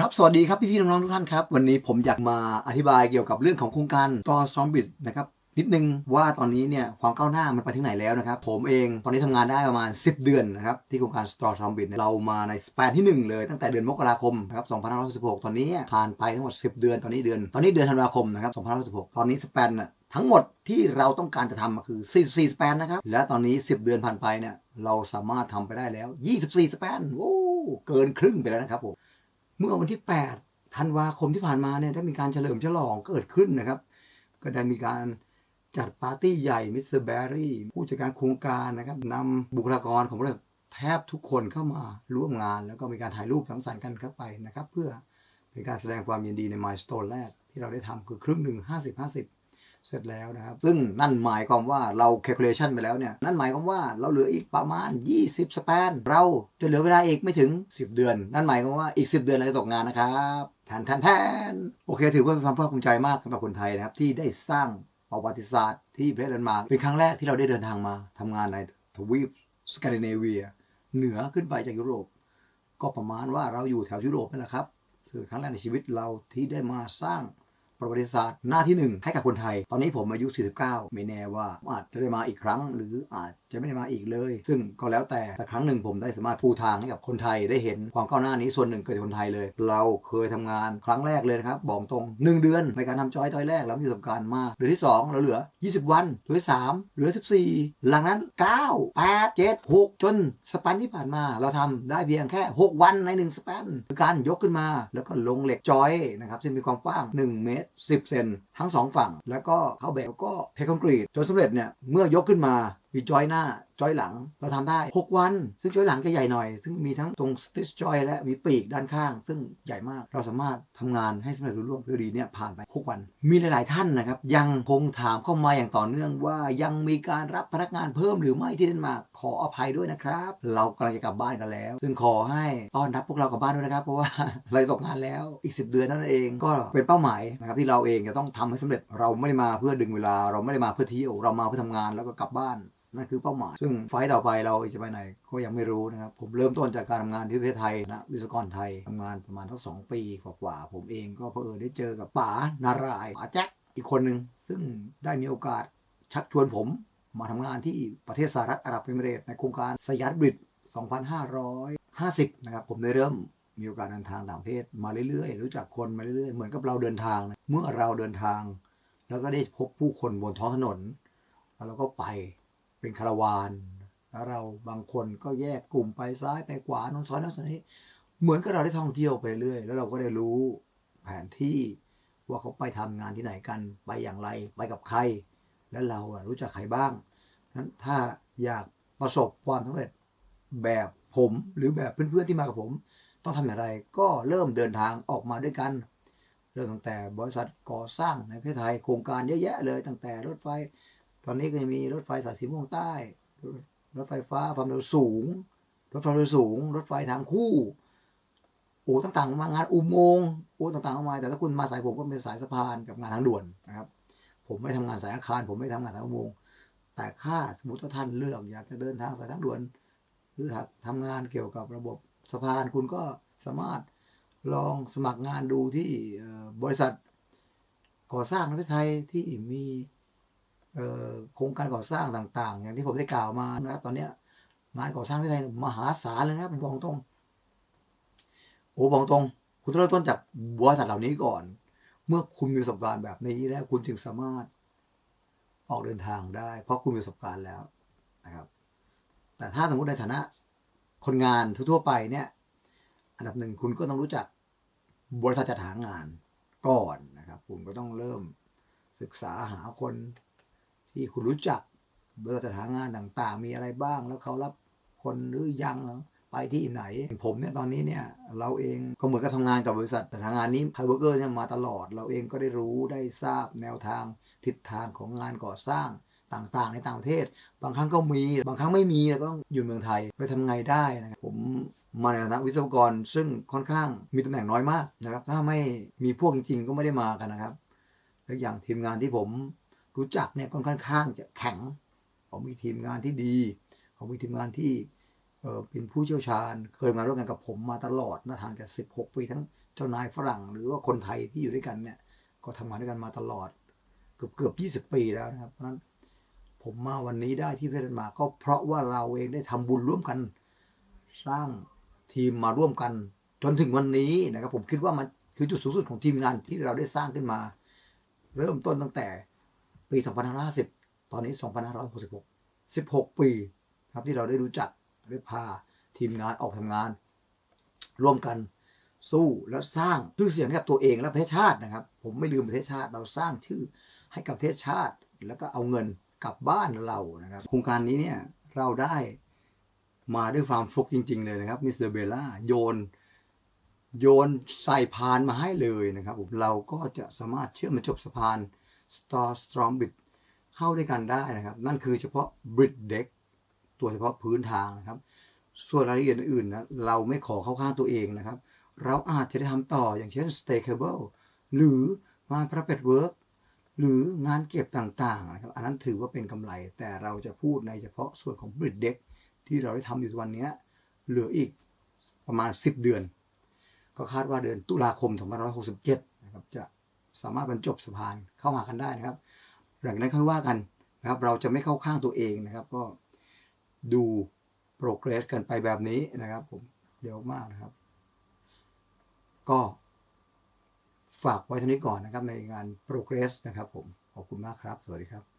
ครับ สวัสดีครับพี่ๆน้องๆทุกท่านครับ วันนี้ผมอยากมาอธิบายเกี่ยวกับเรื่องของโครงการต่อซอมบิดนะครับนิดนึงว่าตอนนี้เนี่ยความก้าวหน้ามันไปถึงไหนแล้วนะครับผมเองตอนนี้ทำงานได้ประมาณ 10 เดือนนะครับที่โครงการ Store s o m b i t เรามาในสเปนที่ 1 เลยตั้งแต่เดือนมกราคมนะครับ2516 ตอนนี้ผ่านไปทั้งหมด 10 เดือนตอนนี้เดือน ตอนนี้เดือนธันวาคมนะครับ2516 ตอนนี้สเปนทั้งหมดที่เราต้องการจะทำคือ 44 สเปนนะครับและตอนนี้ 10 เดือนผ่านไปเนี่ยเราสามารถทำไปได้แล้ว 24 สเปนโอ้เกินครึ่งไปแล้วนะครับผม เมื่อวันที่ 8 ธันวาคมที่ผ่านมาเนี่ยได้มีการเฉลิมฉลองเกิดขึ้นนะครับ ก็ได้มีการจัดปาร์ตี้ใหญ่มิสเตอร์แบรี่ผู้จัดการโครงการนะครับนำบุคลากรของบริษัทแทบทุกคนเข้ามาร่วมงาน แล้วก็มีการถ่ายรูปสังสรรค์กันเข้าไปนะครับ เพื่อเป็นการแสดงความยินดีในมายสเตนแรกที่เราได้ทำคือครึ่งหนึ่ง50 50 เสร็จแล้วนะครับ ซึ่งนั่นหมายความว่าเรา calculation ไปแล้วเนี่ย นั่นหมายความว่าเราเหลืออีกประมาณ 20สเปน เราจะเหลือเวลาอีกไม่ถึง 10 เดือน นั่นหมายความว่าอีก 10 เดือนเราจะตกงานนะครับแทนแทนแทนโอเค ถือว่าเป็นความภาคภูมิใจมากสำหรับคนไทยนะครับ ที่ได้สร้างประวัติศาสตร์ที่ประเทศเดนมาร์กเป็นครั้งแรกที่เราได้เดินทางมาทำงานในทวีปสแกนดิเนเวีย เหนือขึ้นไปจากยุโรป ก็ประมาณว่าเราอยู่แถวยุโรปนั่แหละครับคือครั้งแรกในชีวิตเราที่ได้มาสร้าง ประวัติศาสตร์หน้าที่หนึ่งให้กับคนไทย ตอนนี้ผมอายุ 49 ไม่แน่ว่าอาจจะได้มาอีกครั้ง หรืออาจจะไม่มาอีกเลย ซึ่งก็แล้วแต่แต่ครั้งหนึ่งผมได้สามารถปูทางให้กับคนไทยได้เห็นความก้าวหน้านี้ส่วนหนึ่งเกิดจากคนไทยเลย เราเคยทำงานครั้งแรกเลยนะครับบอกตรง 1 เดือนในการทำจอยตอยแรกเรามีประสบการณ์มากเดือนที่ 2 เราเหลือ 20 วันเดือนที่3เหลือ 14 หลังนั้น 9 8 7 6 จนสปันที่ผ่านมา เราทำได้เพียงแค่ 6 วันใน 1 สปันคือการยกขึ้นมาแล้วก็ลงเหล็กจอยนะครับซึ่งมีความกว้าง 1 เมตร 10 เซนทั้ง 2 ฝั่ง แล้วก็เข้าแบบแล้วก็เทคอนกรีตจนสำเร็จเนี่ยเมื่อยกขึ้นมา มีจอยหน้าจอยหลังเราทำได้ 6 วัน ซึ่งจอยหลังจะใหญ่หน่อย ซึ่งมีทั้งตรงสติชจอยและมีปีกด้านข้าง ซึ่งใหญ่มากเราสามารถทำงานให้สำเร็จรุ่ร่วงด้วยดีเนี่ยผ่านไป 6 วัน มีหลาย ๆ ท่านนะครับ ยังคงถามเข้ามาอย่างต่อเนื่องว่ายังมีการรับพนักงานเพิ่มหรือไม่ที่เดนมาร์กขออภัยด้วยนะครับ เรากำลังจะกลับบ้านกันแล้ว ซึ่งขอให้ต้อนรับพวกเรากลับบ้านด้วยนะครับ เพราะว่าเราตกงานแล้วอีก 10 เดือนนั่นเองก็เป็นเป้าหมายนะครับที่เราเองจะต้องทำให้สำเร็จเราไม่ได้มาเพื่อดึงเวลาเราไม่ได้มาเพื่อเที่ยวเรามาเพื่อทำงานแล้วก็กลับบ้าน นั่นคือเป้าหมาย ซึ่งไฟต์ต่อไปเราจะไปไหนก็ยังไม่รู้นะครับ ผมเริ่มต้นจากการทำงานที่ประเทศไทยนะวิศวกรไทยทำงานประมาณทั้งสองปีกว่าๆผมเองก็เผอิญได้เจอกับป๋านารายณ์ป๋าแจ็คอีกคนหนึ่งซึ่งได้มีโอกาสชักชวนผมมาทำงานที่ประเทศสหรัฐอาหรับเอมิเรตส์ในโครงการสยัดบริด2550 นะครับ ผมได้เริ่มมีโอกาสเดินทางต่างประเทศมาเรื่อยๆ รู้จักคนมาเรื่อยๆ เหมือนกับเราเดินทางนะเมื่อเราเดินทาง แล้วก็ได้พบผู้คนบนท้องถนน แล้วเราก็ไป เป็นคารวานแล้วเราบางคนก็แยกกลุ่มไปซ้ายไปขวาโน้นซ้ายโน้นซ้ายนี้ เหมือนกับเราได้ท่องเที่ยวไปเรื่อย แล้วเราก็ได้รู้แผนที่ว่าเขาไปทำงานที่ไหนกันไปอย่างไร ไปกับใคร แล้วเรารู้จักใครบ้างนั้นถ้าอยากประสบความสำเร็จแบบผมหรือแบบเพื่อนๆที่มากับผม ต้องทำอย่างไรก็เริ่มเดินทางออกมาด้วยกัน เริ่มตั้งแต่บริษัทก่อสร้างในประเทศไทยโครงการเยอะแยะเลยตั้งแต่รถไฟ ตอนนี้ก็จะมีรถไฟสายสีม่วงใต้ รถไฟฟ้าความเร็วสูง รถไฟความเร็วสูง รถไฟทางคู่โอ้ต่างๆมางานอุโมงค์โอ้ต่างๆมากมายแต่ถ้าคุณมาสายผมก็เป็นสายสะพานกับงานทางด่วนนะครับ ผมไม่ทำงานสายอาคาร ผมไม่ทำงานสายอุโมงค์แต่ถ้าสมมติว่าท่านเลือกอยากจะเดินทางสายทางด่วน หรือทำงานเกี่ยวกับระบบสะพานคุณก็สามารถลองสมัครงานดูที่บริษัทก่อสร้างในประเทศไทยที่มี โครงการก่อสร้างต่าง ๆ อย่างที่ผมได้กล่าวมานะครับ ตอนเนี้ยงานก่อสร้างในประเทศไทยมหาศาลเลยนะครับผมบอกตรงโอ้บอกตรง คุณต้องเริ่มต้นจากบริษัทเหล่านี้ก่อน เมื่อคุณมีประสบการณ์แบบนี้แล้วคุณจึงสามารถออกเดินทางได้ เพราะคุณมีประสบการณ์แล้วนะครับ แต่ถ้าสมมติในฐานะคนงานทั่วๆไปเนี่ย อันดับหนึ่งคุณก็ต้องรู้จักบริษัทจัดหางานก่อนนะครับ คุณก็ต้องเริ่มศึกษาหาคน ที่คุณรู้จักบริษัทจัดหางานต่างๆ มีอะไรบ้าง แล้วเขารับคนหรือยังไปที่ไหน ผมเนี่ยตอนนี้เนี่ยเราเองก็เหมือนกับทำงานกับบริษัทจัดหางานนี้ไฮเวอร์เกอร์เนี่ยมาตลอด เราเองก็ได้รู้ได้ทราบแนวทางทิศทางของงานก่อสร้างต่างๆ ในต่างประเทศ บางครั้งก็มี บางครั้งไม่มีแล้วก็ต้องอยู่เมืองไทยไปทำไงได้นะครับผมมาในฐานะวิศวกรซึ่งค่อนข้างมีตำแหน่งน้อยมากนะครับ ถ้าไม่มีพวกจริง ๆ ก็ไม่ได้มากันนะครับ และอย่างทีมงานที่ผม รู้จักเนี่ยค่อนข้างจะแข็งเขามีทีมงานที่ดีเขามีทีมงานที่เป็นผู้เชี่ยวชาญ เคยมาร่วมงานกับผมมาตลอดนะทางจาก16 ปีทั้งเจ้านายฝรั่ง หรือว่าคนไทยที่อยู่ด้วยกันเนี่ยก็ทำงานด้วยกันมาตลอด เกือบเกือบยี่สิบปีแล้วนะครับ เพราะนั้นผมมาวันนี้ได้ที่ประเทศเดนมาร์กก็เพราะว่าเราเองได้ทำบุญร่วมกัน สร้างทีมมาร่วมกัน จนถึงวันนี้นะครับ ผมคิดว่ามันคือจุดสูงสุดของทีมงานที่เราได้สร้างขึ้นมา เริ่มต้นตั้งแต่ ปี 2550 ตอนนี้ 2566 16 ปีครับที่เราได้รู้จักได้พาทีมงานออกทำงาน ร่วมกันสู้และสร้างชื่อเสียงให้กับตัวเองและประเทศชาตินะครับ ผมไม่ลืมประเทศชาติ เราสร้างชื่อให้กับประเทศชาติ แล้วก็เอาเงินกลับบ้านเรานะครับ โครงการนี้เนี่ยเราได้มาด้วยความฟลุกจริง ๆ เลยนะครับมิสเตอร์เบลล่าโยน โยนใส่พานมาให้เลยนะครับผมเราก็จะสามารถเชื่อมบรรจบสะพาน Star Strong Bridge เข้าด้วยกันได้นะครับ นั่นคือเฉพาะ Bridge Deck ตัวเฉพาะพื้นทางนะครับ ส่วนรายละเอียดอื่นๆนะเราไม่ขอเข้าข้างตัวเองนะครับ เราอาจจะได้ทำต่ออย่างเช่น Stay Cable หรืองาน Puppet Work หรืองานเก็บต่างๆนะครับอันนั้นถือว่าเป็นกำไร แต่เราจะพูดในเฉพาะส่วนของ Bridge Deck ที่เราได้ทำอยู่วันนี้เหลืออีกประมาณ 10 เดือน ก็คาดว่าเดือนตุลาคม 2567 นะครับจะ สามารถบรรจบสะพานเข้าหากันได้นะครับหลังจากนั้นค่อยว่ากันนะครับ เราจะไม่เข้าข้างตัวเองนะครับ ก็ดูโปรเกรสกันไปแบบนี้นะครับ ผมเร็วมากนะครับ ก็ฝากไว้เท่านี้ก่อนนะครับในงานโปรเกรสนะครับ ผมขอบคุณมากครับ สวัสดีครับ